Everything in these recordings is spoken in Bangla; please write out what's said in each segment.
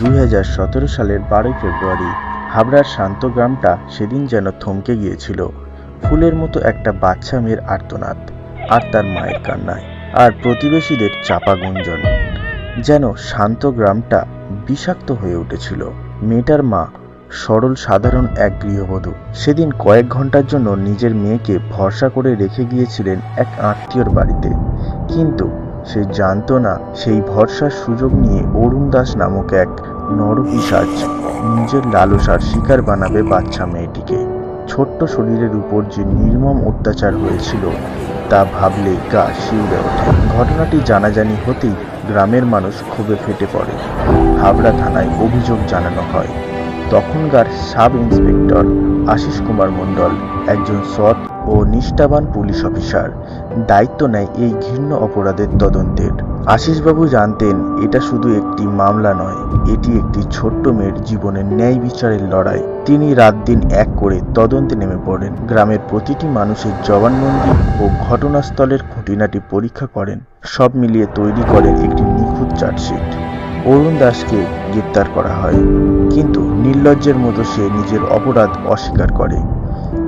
দু হাজার সতেরো সালের বারোই ফেব্রুয়ারি, হাবড়ার শান্ত গ্রামটা সেদিন যেন থমকে গিয়েছিল। ফুলের মতো একটা বাচ্চা মেয়ের আর্তনাদ, আর তার মায়ের কান্নায়, আর প্রতিবেশীদের চাপা গুঞ্জন। যেন শান্ত গ্রামটা বিষাক্ত হয়ে উঠেছিল। মেয়েটার মা সরল সাধারণ এক গৃহবধূ। সেদিন কয়েক ঘণ্টার জন্য নিজের মেয়েকে ভরসা করে রেখে গিয়েছিলেন এক আত্মীয়র বাড়িতে। কিন্তু সে জানতো না সেই ভরসার সুযোগ নিয়ে অরুণ দাস নামক এক নরপিসাজ নিজের লালসার শিকার বানাবে বাচ্চা মেয়েটিকে। ছোট্ট শরীরের উপর যে নির্মম অত্যাচার হয়েছিল, তা ভাবলে গা শিউরে ওঠে। ঘটনাটি জানাজানি হতেই গ্রামের মানুষ ক্ষোভে ফেটে পড়ে। হাবড়া থানায় অভিযোগ জানানো হয়। তখনকার সাব ইন্সপেক্টর আশিস কুমার মণ্ডল একজন সৎ ও নিষ্ঠাবান পুলিশ অফিসার। দায়িত্ব নেয় এই ঘৃণ্য অপরাধের তদন্তের। আশিসবাবু জানতেন, এটা শুধু একটি মামলা নয়, এটি একটি ছোট্ট মেয়ের জীবনের ন্যায় বিচারের লড়াই। তিনি রাত দিন এক করে তদন্তে নেমে পড়েন। গ্রামের প্রতিটি মানুষের জবানবন্দি ও ঘটনাস্থলের খুঁটিনাটি পরীক্ষা করেন। সব মিলিয়ে তৈরি করেন একটি নিখুঁত চার্জশিট। অরুণ দাসকে গ্রেপ্তার করা হয়, কিন্তু নির্লজ্জের মতো সে নিজের অপরাধ অস্বীকার করে।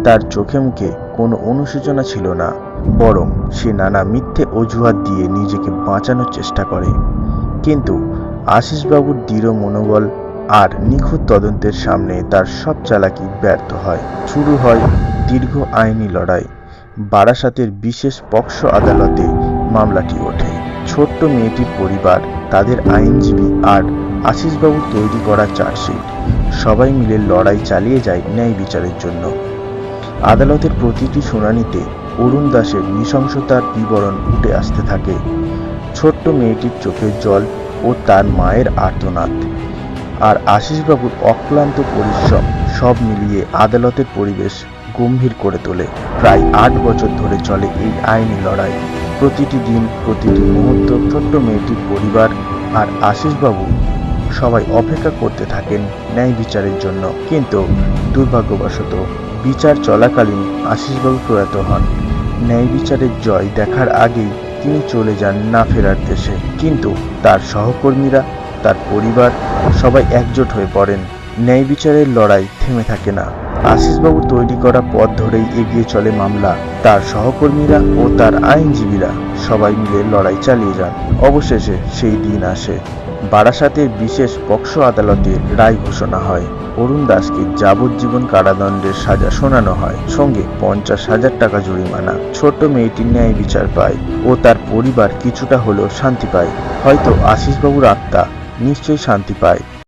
তার চোখে মুখে কোনো অনুশোচনা ছিল না, বরং সে নানা মিথ্যে অজুহাত দিয়ে নিজেকে বাঁচানোর চেষ্টা করে। কিন্তু আশিসবাবুর দৃঢ় মনোবল আর নিখুঁত তদন্তের সামনে তার সব চালাকি ব্যর্থ হয়। শুরু হয় দীর্ঘ আইনি লড়াই। বারাসাতের বিশেষ পক্ষ আদালতে মামলাটি ওঠে। ছোট্ট মেয়েটির পরিবার, তাদের আইনজীবী আর আশিসবাবু তৈরি করা চার্জশিট। সবাই মিলে লড়াই চালিয়ে যায় ন্যায় বিচারের জন্য। আদালতের প্রতিটি শুনানিতে অরুণ দাসের নৃশংসতার বিবরণ উঠে আসতে থাকে। ছোট্ট মেয়েটির চোখের জল ও তার মায়ের আর্তনাদ। আর আশিসবাবুর অক্লান্ত পরিশ্রম সব মিলিয়ে আদালতের পরিবেশ গম্ভীর করে তোলে। প্রায় আট বছর ধরে চলে এই আইনি লড়াই। প্রতিটি দিন, প্রতিটি মুহূর্ত ছোট্ট মেয়েটির পরিবার আর আশিসবাবু সবাই অপেক্ষা করতে থাকেন ন্যায় বিচারের জন্য। কিন্তু দুর্ভাগ্যবশত বিচার চলাকালীন আশিসবাবু প্রয়াত হন। ন্যায় বিচারের জয় দেখার আগেই তিনি চলে যান না ফেরার দেশে। কিন্তু তার সহকর্মীরা, তার পরিবার সবাই একজোট হয়ে পড়েন। ন্যায় বিচারের লড়াই থেমে থাকে না। আশিসবাবু তৈরি করা পথ ধরেই এগিয়ে চলে মামলা। তার সহকর্মীরা ও তার আইনজীবীরা সবাই মিলে লড়াই চালিয়ে যান। অবশেষে সেই দিন আসে। বারাসাতের বিশেষ পক্ষ আদালতে রায় ঘোষণা হয়। অরুণ দাসকে যাবজ্জীবন কারাদণ্ডের সাজা শোনানো হয়। সঙ্গে পঞ্চাশ হাজার টাকা জরিমানা। ছোট্ট মেয়েটির ন্যায় বিচার পায় ও তার পরিবার কিছুটা হলেও শান্তি পায়। হয়তো আশিসবাবুর আত্মা নিশ্চয়ই শান্তি পায়।